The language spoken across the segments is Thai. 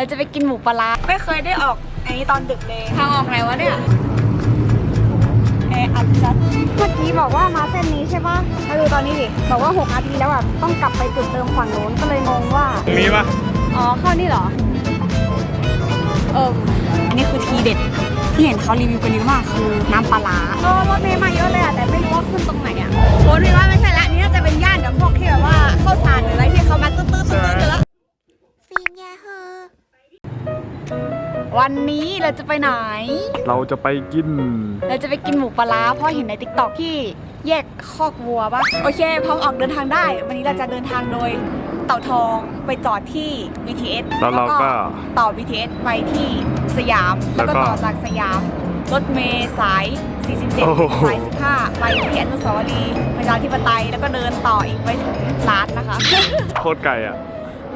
เราจะไปกินหมูปลาร้าไม่เคยได้ออกอันนี้ตอนดึกเลยทางออกไหนวะเนี่ยแออัดจัดเมื่อกี้บอกว่ามาเส้นนี้ใช่ปะมาดูตอนนี้ดิบอกว่า6นาทีแล้วแบบต้องกลับไปจุดเติมฝั่งโน้นก็เลยงงว่าตรงนี้ปะอ๋อเข้านี่เหรอเอออันนี้คือทีเด็ดที่เห็นเขารีวิวกันเยอะมากคือน้ำปลาร้าเออรถเมย์มาเยอะเลยอะแต่ไม่รู้ว่าขึ้นตรงไหนอะโอ้ยว่าไม่ใช่ละอันนี่น่าจะเป็นย่านกับพวกที่แบบว่าข้าวสารหรืออะไรที่เขามาตื้อๆตื้อๆกันแล้ว วันนี้เราจะไปไหน เราจะไปกิน เราจะไปกินหมูปลาร้าเพราะเห็นในติ๊กต็อกที่แยกคอกวัวปะโอเคพร้อมออกเดินทางได้ วันนี้เราจะเดินทางโดยเต่าทองไปจอดที่ BTS แล้วเราก็ต่อ BTS ไปที่สยาม แล้วก็แล้วก็ต่อจากสยาม รถเมย์สายโอ้โห47 สาย 15 ไปที่อนุสาวรีย์ประชาธิปไตยแล้วก็เดินต่ออีกไปถึงร้านนะคะ โคตรไก่อะ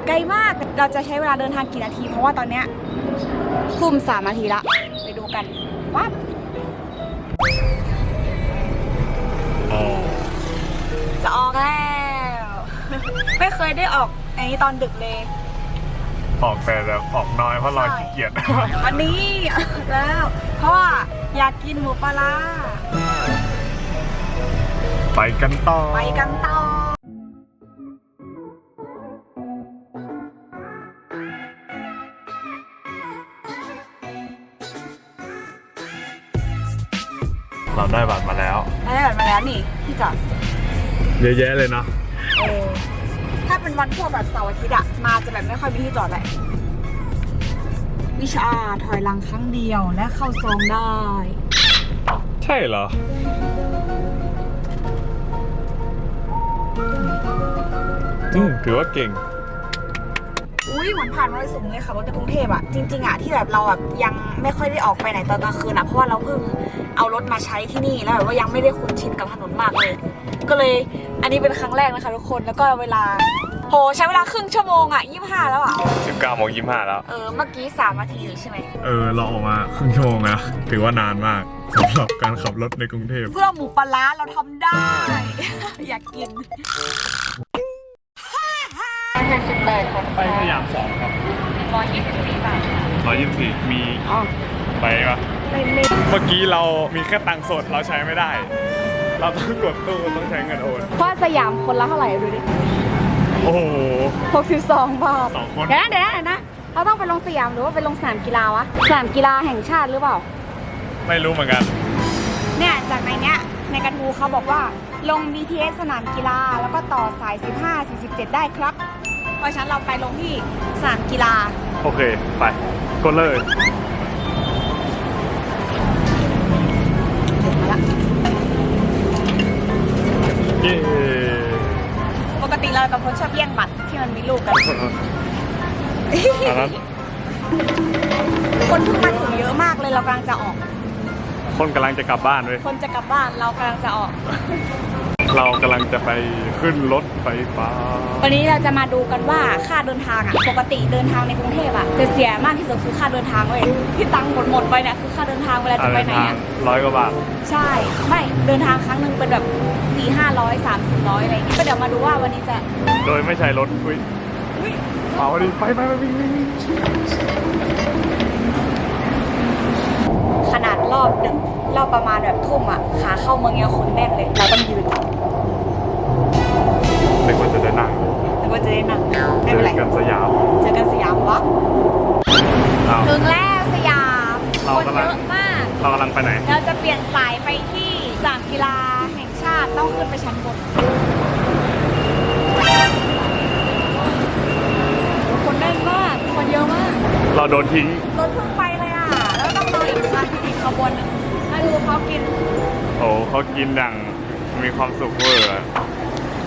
ไกลมากเราจะใช้เวลาเดินทางกี่นาที เพราะว่าตอนเนี้ย ทุ่มสามนาทีละ ไปดูกันวับจะออกแล้ว ไม่เคยได้ออกอันนี้ตอนดึกเลย ออกแต่แบบออกน้อยเพราะเราใช่ขี้เกียจวันนี้แล้วเพราะว่าอยากกินหมูปลาร้าไปกันต่อ ไปกันต่อ ได้บัตรมาแล้ว ได้แบบมาแล้วนี่ที่จอดเยอะแยะเลยเนาะเออถ้าเป็นวันพวกแบบเสาร์อาทิตย์อะมาจะแบบไม่ค่อยมีที่จอดแหละวิชาถอยหลังครั้งเดียวและเข้าซองได้ ใช่เหรออืมถือว่าเก่ง อุ้ยเหมือนผ่านมรสุมเลยค่ะรถในกรุงเทพอะจริงๆอะที่แบบเราแบบยังไม่ค่อยได้ออกไปไหนตอนกลางคืนอะเพราะว่าเราเพิ่งเอารถมาใช้ที่นี่แล้วแบบว่ายังไม่ได้คุ้นชินกับถนนมากเลย ก็เลยอันนี้เป็นครั้งแรกนะคะทุกคนแล้วก็เวลาโหใช้เวลาครึ่งชั่วโมงอะยี่ห้าแล้วอะ19โมง25แล้ว เออเมื่อกี้สามนาทีอยู่ใช่ไหมเออเราออกมาครึ่งชั่วโมงนะถือว่านานมากสำหรับการขับรถในกรุงเทพเพื่อหมูปลาร้าเราทำได้ อยากกิน ไปสยามสองครับร้อยยี่สิบสี่บาทร้อยยี่สิบมีอ๋อไปปะไม่ไม่เมื่อกี้เรามีแค่ตังค์สดเราใช้ไม่ได้ เราต้องกดตู้ต้องใช้เงินโอนเพราะสยามคนละเท่าไหร่ดูดิโอ้โหหกสิบสองบาทสองคน เดี๋ยวนะเดี๋ยวนะเดี๋ยวนะเราต้องไปลงสยามหรือว่าไปลงสนามกีฬาวะสนามกีฬาแห่งชาติหรือเปล่า ไม่รู้เหมือนกัน เนี่ยจากในเนี้ยในกระทูเขาบอกว่า ลง BTS สนามกีฬา แล้วก็ต่อสาย 15 47 ได้ครับ เพราะฉะนั้นเราไปลงที่สนามกีฬา โอเค ไป กดเลยถึงมาละเย้ปกติเรากับคนชอบแย่งบัตรที่มันมีลูกกัน อันนั้นคนเพิ่งมาถึงเยอะมากเลยเรากำลังจะออก คนกำลังจะกลับบ้านเว้ย คนจะกลับบ้านเรากำลังจะออก เรากำลังจะไปขึ้นรถ ไฟฟ้า วันนี้เราจะมาดูกันว่าค่าเดินทางอะปกติเดินทางในกรุงเทพอะจะเสียมากที่สุดคือค่าเดินทางเว้ยที่ตังค์หมดหมดๆไปเนี่ยคือค่าเดินทางเวลาจะไปไหนอะร้อยกว่าบาทใช่ไม่เดินทางครั้งหนึ่งเป็นแบบสี่ห้าร้อยสามสิบร้อยอะไรอย่างเงี้ยก็เดี๋ยวมาดูว่าวันนี้จะ โดยไม่ใช้รถอุ้ยอุ๊ยเอาดิไปไปไปวิ่งวิ่งวิ่ง ขนาดรอบดึกรอบประมาณแบบทุ่มอะขาเข้าเมืองยังคนแน่นเลย เราต้องยืน นึกว่าจะได้นั่ง แล้วก็จะได้นั่ง เจ ไม่ อ เป็นไร กันสยาม เจอกันสยามวะ เอา ถึงแล้วสยาม เรา คน กำลั เย ง อะมาก เรากำลังไปไหน เราจะเปลี่ยนสายไปที่สนามกีฬาแห่งชาติต้องขึ้นไปชั้นบน คนแน่นมาก คนเยอะมาก เราโดนทิ้ง รถเพิ่งไปเลยอะ แล้วต้องรออีกคันอีกขบวนหนึงมาดูเขากิน โอ้เขากินอย่างมีความสุขเวอร์อะ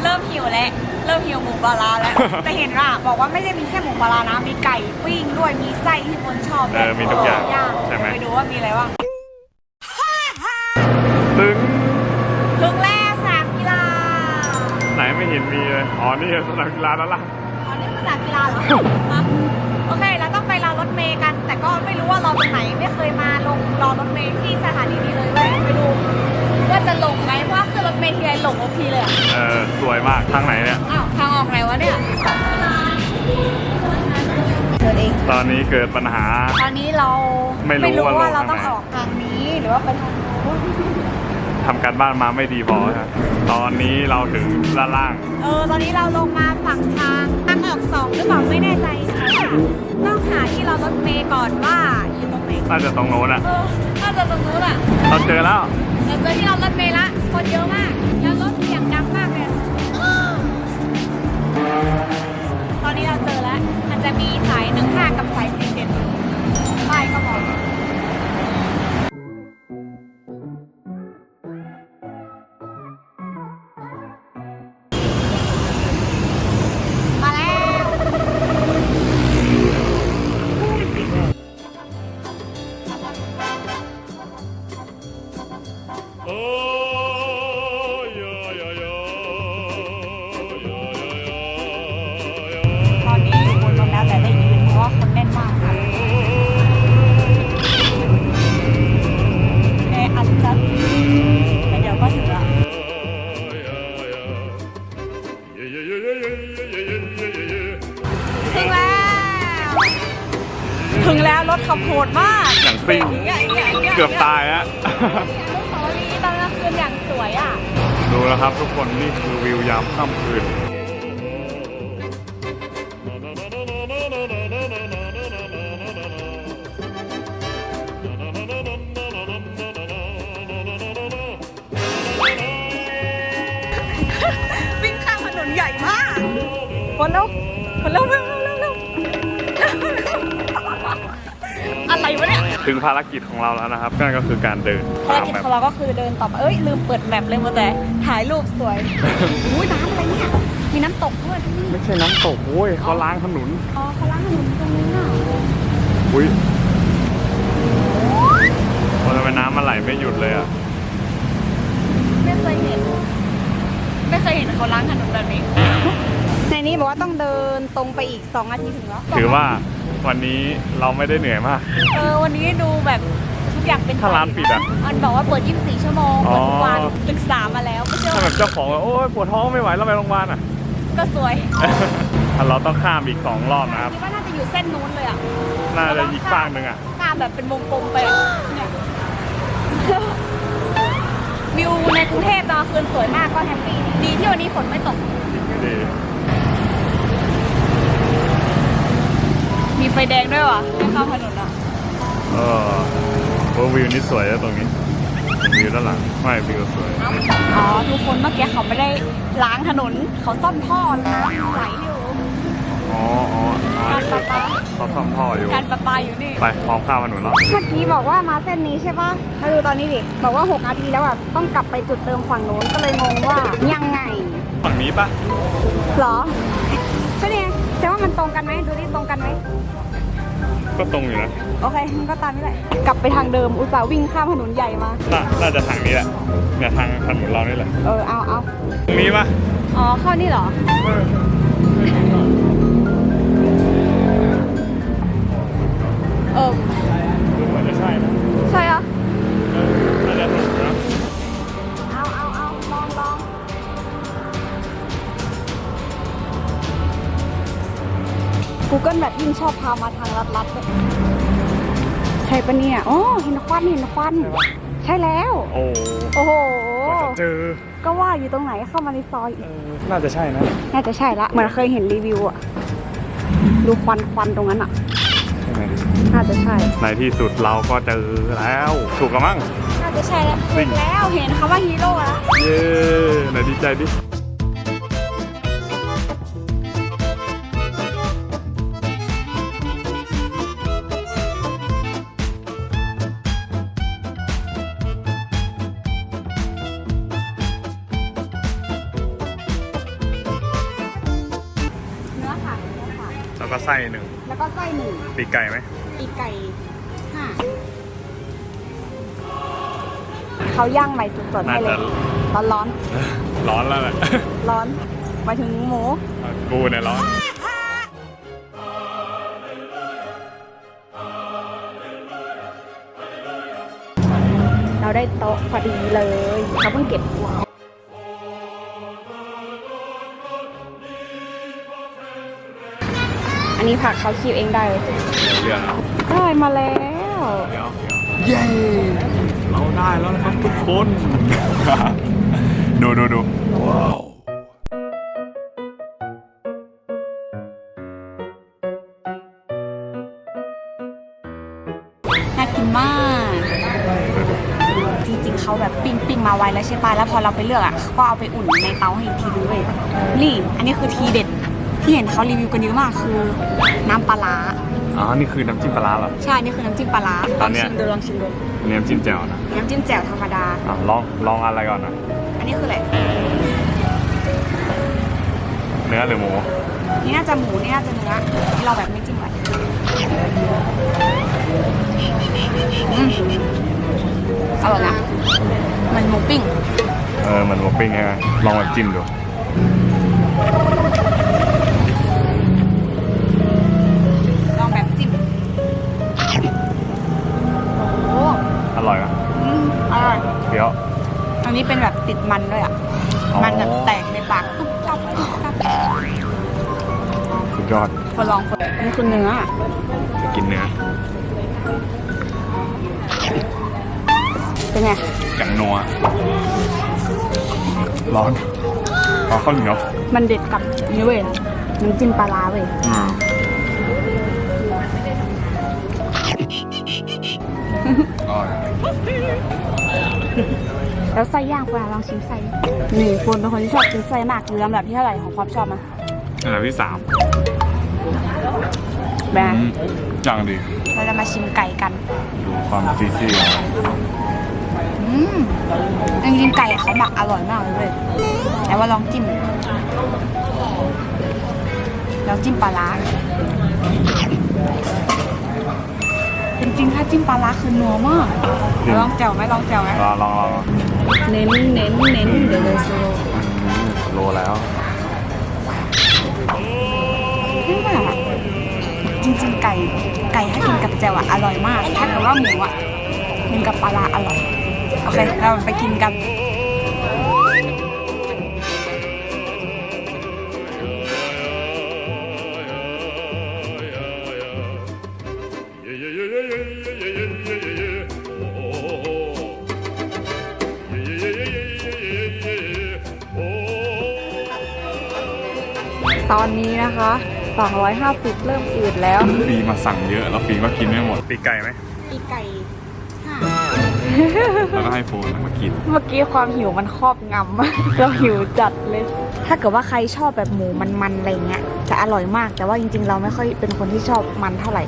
เริ่มหิวแล้ว เริ่มหิวหมูปลาร้าแล้ว แต่เห็นว่าบอกว่าไม่ได้มีแค่หมูปลาร้านะ มีไก่ปิ้งด้วย มีไส้ที่คนชอบเออมีทุกอย่างย่างใช่ไหม ไปดูว่ามีอะไรบ้างถึงถึงแล้วสนามกีฬาไหนไม่เห็นมีเลย อ๋อ นี่สนามกีฬาแล้วล่ะ อ๋อนี่คือสนามกีฬาเหรอฮะ เมย์กัน แต่ก็ไม่รู้ว่ารอตรงไหน ไม่เคยมาลงรอรถเมย์ที่สถานีนี้เลยเว้ยไปดูว่าจะลงไหมเพราะว่าขึ้นรถเมย์ทีไรหลงทุกทีเลยอะเออสวยมากทางไหนเนี่ย อ้าวทางออกไหนวะเนี่ยถึงดินเอง ตอนนี้เกิดปัญหา ตอนนี้เราไม่รู้ว่าว่าลเรางต้องทางไหนออกทางนี้หรือว่าไปทางโน้น ทำการบ้านมาไม่ดีพอครับตอนนี้เราถึงด้านล่าง เออ ตอนนี้เราลงมาฝั่งทางทางออกสองหรือเปล่าไม่แน่ใจค่ะต้องหาที่เรารถเมย์ก่อนว่าอยู่ตรงไหนน่าจะตรงโน้นอะเออน่าจะตรงนู้นอะเราเจอแล้ว เราเจอที่เรารถเมย์ละ คนเยอะมาก แล้วรถเสียงดังมากเลยตอนนี้เราเจอแล้ว มันจะมีสายหนึ่งห้ากับสายสี่เจ็ดป้ายก็บอก ถึงแล้วรถขับโหดมากอย่างซิ่งย่างเงี้ยย่างงี้เกือบตายอะลูกสาวรีตอนกลางคืนอย่างสวยอะ ดูแล้วครับทุกคนนี่คือวิวยามค่ำคืน วิ่งข้ามถนนใหญ่มากคนแล้วคนแล้วเร็วเถึงภารกิจของเราแล้วนะครับนั่นก็คือการเดินภารตามกิจแบบของเราก็คือเดินต่อไปเอ้ยลืมเปิดแมปเลยมาแต่ถ่ายรูปสวยอุ้ยน้ำอะไรเนี่ยมีน้ำตกด้วยที่นี่ไม่ใช่น้ำตกโว้ยเขาล้างถนนอ๋อเขาล้างถนนตรงนี้น่ะอุ้ยว่าทำไมน้ำมันไหลไม่หยุดเลยอะไม่เคยเห็น ไม่เคยเห็นเขาล้างถนนแบบนี้ในนี้บอกว่าต้องเดินตรงไปอีก2นาทีถึงแล้วถือว่า วันนี้เราไม่ได้เหนื่อยมาก เออวันนี้ดูแบบทุกอย่างเป็นถ้าร้านปิดอะมันบอกว่าเปิด 24 ชั่วโมงอ๋อเปิดทุกวันศึกษามาแล้วไม่เชื่อถ้าแบบเจ้าของว่าโอ้ยปวดท้องไม่ไหวแล้วไปโรงพยาบาลอะ ก็สวยเราต้องข้ามอีกสองรอบนะครับ คิดว่าน่าจะอยู่เส้นนู้นเลยอะน่าจะอีกฝั่งหนึ่งอะข้ามแบบเป็นวงกลมไปอะเนี่ยวิวในกรุงเทพตอนกลางคืนสวยมากก็แฮปปี้ดีที่วันนี้ฝนไม่ตกดี มีไฟแดงด้วยว่ะไม่เข้าถนนอะเออโอ้วิวนี่สวยนะตรงนี้วิวด้านหลังไม่วิวสวยอ๋อทุกคนเมื่อกี้เขาไม่ได้ล้างถนนเขาซ่อมท่อน้ำไหลอยู่อ๋ออ๋ออ๋อนี่คือเขาเขาซ่อมท่ออยู่การประปาอยู่นี่ไปพร้อมข้ามถนนแล้วเมื่อกี้บอกว่ามาเส้นนี้ใช่ปะมาดูตอนนี้ดิบอกว่า6นาทีแล้วอะต้องกลับไปจุดเดิมฝั่งโน้นก็เลยงงว่ายังไงฝั่งนี้ปะเหรอใช่เนี่ยแต่ว่ามันตรงกันไหมดูดิตรงกันไหมก็ตรงอยู่นะโอเคมันก็ตามนี้แหละกลับไปทางเดิมอุตส่าห์วิ่งข้ามถนนใหญ่มาน่าน่าจะทางนี้แหละเนี่ยทางถนนเรานี่แหละเออเอาเอาตรงนี้ปะอ๋อเข้านี่เหรอเอ ใช่ปะเนี่ยอ๋อเห็นควันเห็นควัน ใช่แล้ว โอ้โอ้โห กว่าจะเจอ ก็ว่าอยู่ตรงไหนเข้ามาในซอยอีเอกอน่าจะใช่นะ น่าจะใช่ละ เหมือนเคยเห็นรีวิวอะดูควันควันตรงนั้นอะใช่ไหมน่าจะใช่ ในที่สุดเราก็เจอแล้ว ถูกกันมั้ง น่าจะใช่แล้วจริถูงกแล้ว เห็นคำว่าฮีโร่แล้ว เย้ไหนดีใจดิ แล้วก็ไส้หนึ่งแล้วก็ไส้หนึ่งปีกไก่ไหมปีกไก่ห้าเขาย่างใหม่สดๆให้เลยร้อนร้อนร้อนแล้วแหละๆร้อนหมายถึงหมูกูเนี่ยร้อนเราได้โต๊ะพอดีเลยเขาเพิ่งเก็บอัน นี้ผักเขาคีบเองได้เลยเรื่องได้มาแล้วเดี๋ยวเย้เราได้แล้วนะครับทุกคน ดูดูดูว้าวน่ากินมาก จริงๆเขาแบบปิ้งปิ้งมาไว้แล้วใช่ปะแล้วพอเราไปเลือกอะเขาก็เอาไปอุ่นในเตาให้อีกทีนึงเลยนี่ อันนี้คือทีเด็ด ที่เห็นเขารีวิวกันเยอะมากคือน้ำปลาร้าอ๋อ นี่คือน้ำจิ้มปลาร้าเหรอ ใช่ นี่คือน้ำจิ้มปลาร้าลอัองนเนี้ยชิมดูลองชิมดูอันนี้น้ำจิ้มแจ่วนะน้ำจิ้มแจ่วธรรมดา อะลองลองอะไรก่อนนะ อันนี้คืออะไร เนื้อหรือหมู นี่น่าจะหมูนี่น่าจะเนื้อที่เราแบบไม่จิ้มเลยอืมอร่อยนะเหมันหมูปิ้ง เออเหมือนหมูปิ้งใช่ไหมลองแบบจิ้มดู ดี๋ยว อันนี้เป็นแบบติดมันด้วยอะ อ๋อ มันแบบแตกในปากตุ๊บตับตุ๊บตับสุดยอดคนลองคนอันนี้คือเนื้อจะกินเนื้อเป็นไงอย่างนัวร้อนเอาข้าวเหนียวมันเด็ดกับนี่เว้ยน้ำจิ้มปลาร้าเว้ยอืม แล้วไส้ย่างเวลาลองชิมไส้นี่คนเป็นคนที่ชอบกินไส้มากคือลำดับที่เท่าไหร่ของความชอบมั้ยอันดับที่สามแบอืมจังดีเราจะมาชิมไก่กัน ดูความซีซี่ของมันอืมจริงๆไก่เขาหมักอร่อยมากเลยเว้ยแต่ว่าลองจิ้มลองจิ้มปลาร้าจริงๆถ้าจิ้มปลาร้าคือนัวมากลองแจ่วไหมลองแจ่วไหมลองลองลอง เน้นเน้นเน้นเดี๋ยวเลยโซโลอืมโลแล้วไม่ว่าจริงๆ ไก่ไก่ถ้ากินกับแจ่วอะอร่อยมากถ้าเกิดว่าหมูอะกินกับปลาร้าอร่อย โอเค เราไปกินกัน ตอนนี้นะคะ250 เริ่มอืดแล้ว ฟรีมาสั่งเยอะแล้วฟรีก็กินไม่หมดปีกไก่ไหมอีไก่ห้าแล้วก็ให้โฟนมากิน เมื่อกี้ความหิวมันครอบงำ เราหิวจัดเลย ถ้าเกิดว่าใครชอบแบบหมูมันๆอะไรเงี้ยจะอร่อยมาก แต่ว่าจริง ๆ เราไม่ค่อยเป็นคนที่ชอบมันเท่าไหร่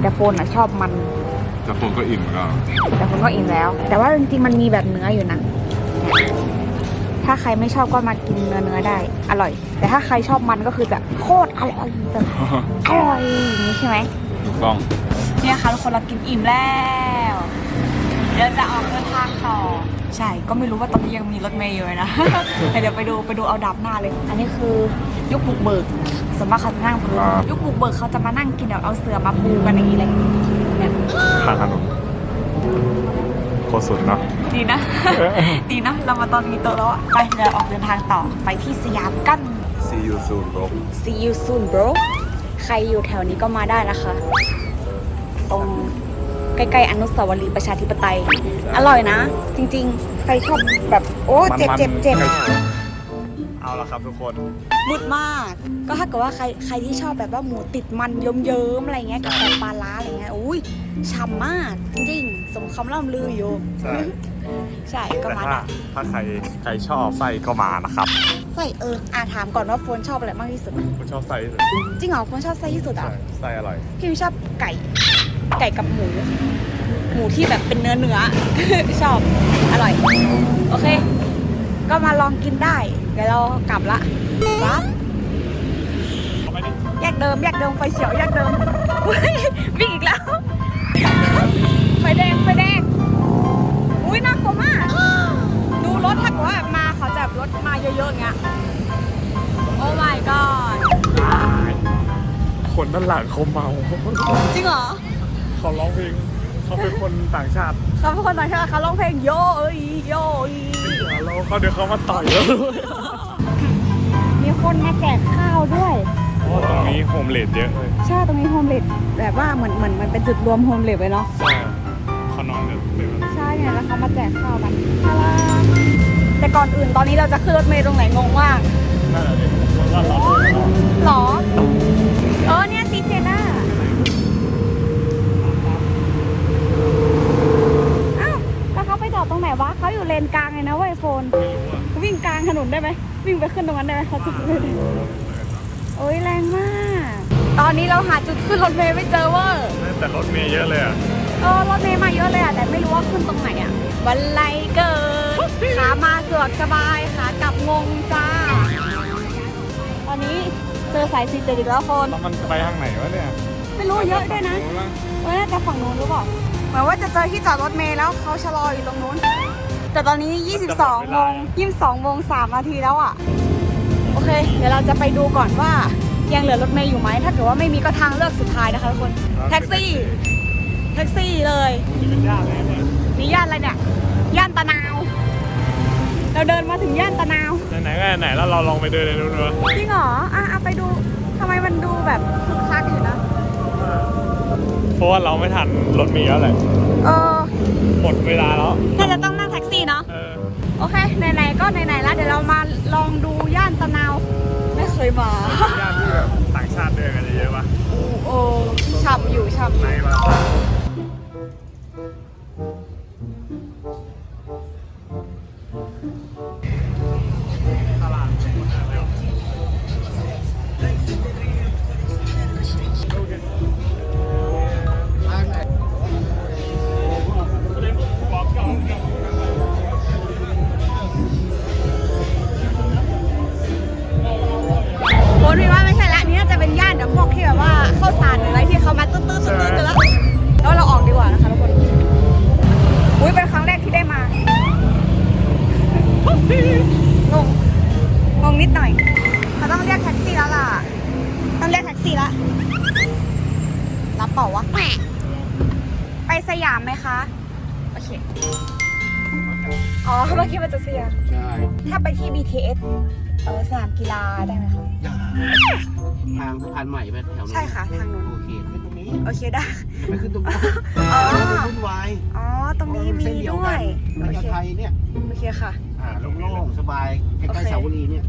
แต่โฟนอะชอบมัน แต่โฟนก็อิ่มก็แต่คนก็อิ่มแล้ว แต่ว่าจริงๆมันมีแบบเนื้ออยู่นะ ถ้าใครไม่ชอบก็มากินเนื้อเนื้อได้ อร่อย แต่ถ้าใครชอบมันก็คือจะโคตรอร่อยแบบอร่อยอย่างนี้ใช่ไหมถูกต้องเนี่ยค่ะทุกคนเรากินอิ่มแล้ว เดี๋ยวจะออกเดินทางต่อ ใช่ ก็ไม่รู้ว่าตอนนี้ยังมีรถเมย์อยู่เลยนะ แต่เดี๋ยวไปดูไปดูเอาดับหน้าเลย อันนี้คือยุคบุกเบิกส่วนมากเขาจะนั่งพื้นยุคบุกเบิกเขาจะมานั่งกินแบบเอาเสือมาปูกันอย่างนี้เลยเนี่ยข้างถนนโคตรสุดเนาะ ดีนะ ดีนะ เรามาตอนมีโต๊ะแล้วอะไปเดี๋ยวออกเดินทางต่อไปที่สยามกัน See you soon bro See you soon bro ใครอยู่แถวนี้ก็มาได้นะคะ ตรงใกล้ๆอนุสาวรีย์ประชาธิปไตย อร่อยนะ จริงๆ ใครชอบแบบ โอ้ เจ็บมันๆเจ็บเจ็บเอาละครับทุกคน มุดมาก ก็ถ้าเกิดว่าใครใครที่ชอบแบบว่าหมูติดมันเยิ้มๆอะไรเงี้ยกับแบบปลาล้าอะไรเงี้ยอุ้ยฉ่ำมากจริงๆสมคำล่ำลืออยู่ ใช่ ใช่ก็แต่มาถ้าได้ถ้าใครใครชอบไส้ก็มานะครับใส่เอออะถามก่อนว่าโฟนชอบอะไรมากที่สุดคุณชอบไส้ที่สุดจริงเหรอโฟนชอบไส้ที่สุดอะ ใช่ไส้อร่อยพี่ชอบไก่ ไก่กับหมู หมูที่แบบเป็นเนื้อเนื้อ ชอบ อร่อย โอเค ก็มาลองกินได้ เดี๋ยวเรากลับละปั๊บแยกเดิม แยกเดิม ไฟเขียว แยกเดิมอุ๊ยวิ่งอีกแล้ว ไฟแดง ไฟแดง อุ้ยน่ากลัวมาก ดูรถถ้าเกิดว่ามาเขาจะแบบรถมาเยอะๆอย่างเงี้ย โอ้ my god คนด้านหลังเขาเมาจริงเหรอ เขาร้องเพลงเขาเป็นคนต่างชาติเขาเป็นคนต่างชาติเขาร้องเพลงโยเอ้ยโยอีแล้วเขาเดี๋ยวเขามาต่อยแล้วมีคนมาแจกข้าวด้วย โอ้ราะตรงนี้โฮมเลดเยอะเลยใช่ตรงนี้โฮมเลดแบบว่าเหมือนเหมือนมันเป็นจุดรวมโฮมเลดเลยเนาะใช่เขานอนกันเต็ม เลยใช่ไงแล้วเขามาแจกข้าวกันฮาลาแต่ก่อนอื่นตอนนี้เราจะขึ้นรถเมล์ตรงไหนงงมากนั่นแหละดิว่าเราหรอเออเนี่ยซีเจน่าอ้าวแล้วเขาไปจอดตรงไหนวะเขาอยู่เลนกลางเลยนะเว้ยโฟนไม่รู้อะวิ่งกลางถนนได้ไหมวิ่งไปขึ้นตรงนั้นได้ไหมเขาจุดเลยโอ้ยแรงมาก ตอนนี้เราหาจุดขึ้นรถเมล์ไม่เจอเวอร์แต่รถเมย์เยอะเลยอะ เออรถเมล์มาเยอะเลยอะแต่ไม่รู้ว่าขึ้นตรงไหนอะวันไรเกิดขามาสะดวกสบายขากลับงงจ้า ตอนนี้เจอสายสีเจ็ดอีกแล้วคน แล้วมันไปทางไหนวะเนี่ยไม่รู้เยอะด้วยนะเออน่าจะฝั่งนู้นหรือเปล่าเหมือนว่าจะเจอที่จอดรถเมล์แล้วเขาชะลออยู่ตรงนู้น แต่ตอนนี้ 22โมง22โมง3นาทีแล้วอะโอเค เดี๋ยวเราจะไปดูก่อนว่ายังเหลือรถเมล์อยู่ไหม ถ้าเกิดว่าไม่มีก็ทางเลือกสุดท้ายนะคะทุกคน แท็กซี่ แท็กซี่เลยนี่เป็นย่านเลยเนี่ยนี่ย่านอะไรเนี่ย ย่านตะนาว เราเดินมาถึงย่านตะนาว ไหนๆก็ไหนๆแล้วเราลองไปเดินในนู้นดูจริงเหรออะอะไปดูทำไมมันดูแบบคึกคักอยู่นะ เพราะว่าเราไม่ทันรถเมย์แล้วแหละเออหมดเวลาแล้วน่าจะต้องนั่งแท็กซี่เนาะเออโอเค ไหนๆ ก็ไหนๆ แล้ว เดี๋ยวเรามาลองดูย่านตะนาว ไม่เคยมา ย่านที่แบบต่างชาติเดินกันเยอะๆปะโอ้ช่ำอยู่ช่ำอไหนยู่มา กีฬาได้ไหมคะ ทางสะพานใหม่ไปแถวนั้นใช่ค่ะทางนู้น โอเคขึ้นตรงนี้โอเคได้ไปขึ้นตรงนี้อ๋อไม่วุ่นวายอ๋อ ตรงนี้มีเส้นเดียวด้วกันยโอระยะเค ไทยเนี่ยโอเคค่ะ อ่าโล่งๆสบายใกโอล้เคๆสาวรีเนี่ย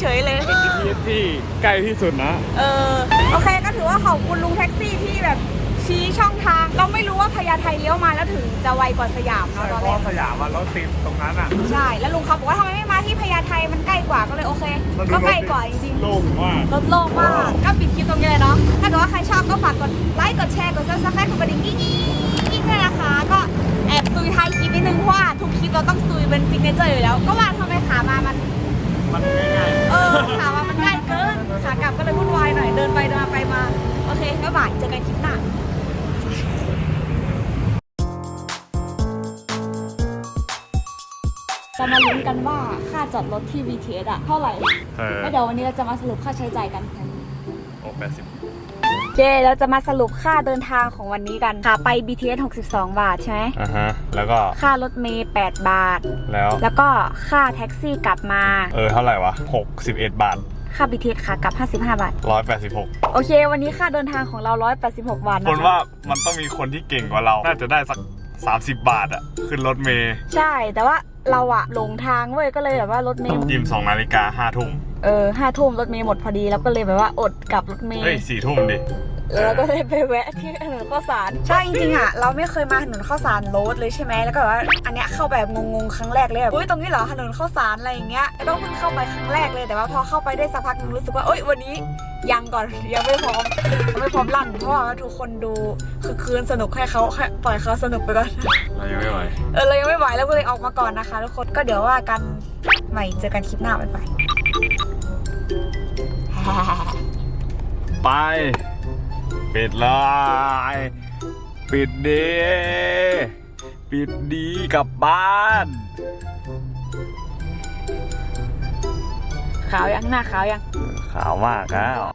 เฉยเลย ที่ที่ใกล้ที่สุดนะ เออโอเคก็ถือว่าขอบคุณลุงแท็กซี่ที่แบบชี้ช่องทาง เราไม่รู้ว่าพญาไทเลี้ยวมาแล้วถึงจะไวกว่าสยามใช่เนาะตอนเพแรราะกสยามอะรถติดตรงนั้นอะใช่ แล้วลุงเขาบอกว่าทำไมไม่มาที่พญาไทมันใกล้กว่าก็เลยโอเค มันดูก็ใกล้รถติดกว่าจริงๆ โล่งมากลดโลกมากก็ปิดคลิปตรงนี้เลยเนาะ ถ้าเกิดว่าใครชอบก็ฝากกดไลค์ กดแชร์ กดซับสไครต์กดกระดิ่งกิ๊งกิ๊งด้วยนะคะ ก็แอบซุยท้ายคลิปนิดนึงเพราะว่าทุกคลิปเราต้องซุยเป็นฟิกเนเจอร์อยู่แล้ว ก็ว่าทำไมขามา มัน มันง่ายเออขามามันง่ายเกินขากลับก็เลยวุ่นวายหน่อย เดินไปเดินมาไปมา โอเคบ๊ายบายเจอกันคลิปหน้าจะมาลุ้นกันว่าค่าจอดรถที่ BTS อะเท่าไหร่ ๆเออแล้วเดี๋ยววันนี้เราจะมาสรุปค่าใช้จ่ายกัน โอ้แปดสิบโอ เคเราจะมาสรุปค่าเดินทางของวันนี้กันค่ะไป BTS 62 บาทใช่ไหมอะฮะ แล้วก็ค่ารถเมย์8บาท แล้ว แล้วก็ค่าแท็กซี่กลับมา เออ เท่าไหร่วะหกสิบเอ็ดบาท ค่า BTS ค่ะกลับ 55 บาทร้อยแปดสิบหกโอเค วันนี้ค่าเดินทางของเรา 186 บาทคนะนคะว่ามันต้องมีคนที่เก่งกว่าเรา น่าจะได้สักสามสิบบาทอะขึ้นรถเมย์ ใช่ แต่ว่าเราอะหลงทางเว้ย ก็เลยแบบว่ารถเมย์ยิมสองนาฬิกาห้าทุ่ม เออห้าทุ่มรถเมย์หมดพอดีแล้วก็เลยแบบว่าอดกลับรถเมย์เฮ้ยสี่ทุ่มดิ แล้วก็เลยไปแวะที่ถนนข้าวสาร ใช่จริงๆอะเราไม่เคยมาถนนข้าวสารโรดเลยใช่ไหมแล้วก็แบบว่าอันเนี้ยเข้าแบบงงๆครั้งแรกเลยแบบอุ้ยตรงนี้เหรอถนนข้าวสารอะไรอย่างเงี้ยแล้วก็เพิ่งเข้าไปครั้งแรกเลยแต่ว่าพอเข้าไปได้สักพักหนึงรู้สึกว่าเอ้ยวันนี้ยังก่อนยังไม่พร้อมยังไม่พร้อมลั่นเพราะว่าทุกคนดูคือคืนสนุกให้เขาให้ปล่อยเขาสนุกไปก่อน เรายังไม่ไหว เออเรายังไม่ไหวแล้วก็เลยออกมาก่อนนะคะทุกคนก็เดี๋ยวว่ากันใหม่เจอกันคลิปหน้าบ๊ายบาย ไป ปิดเลยปิดดีปิดดีกลับบ้าน ขาวยังหน้าขาวยัง ขาวมากแล้ว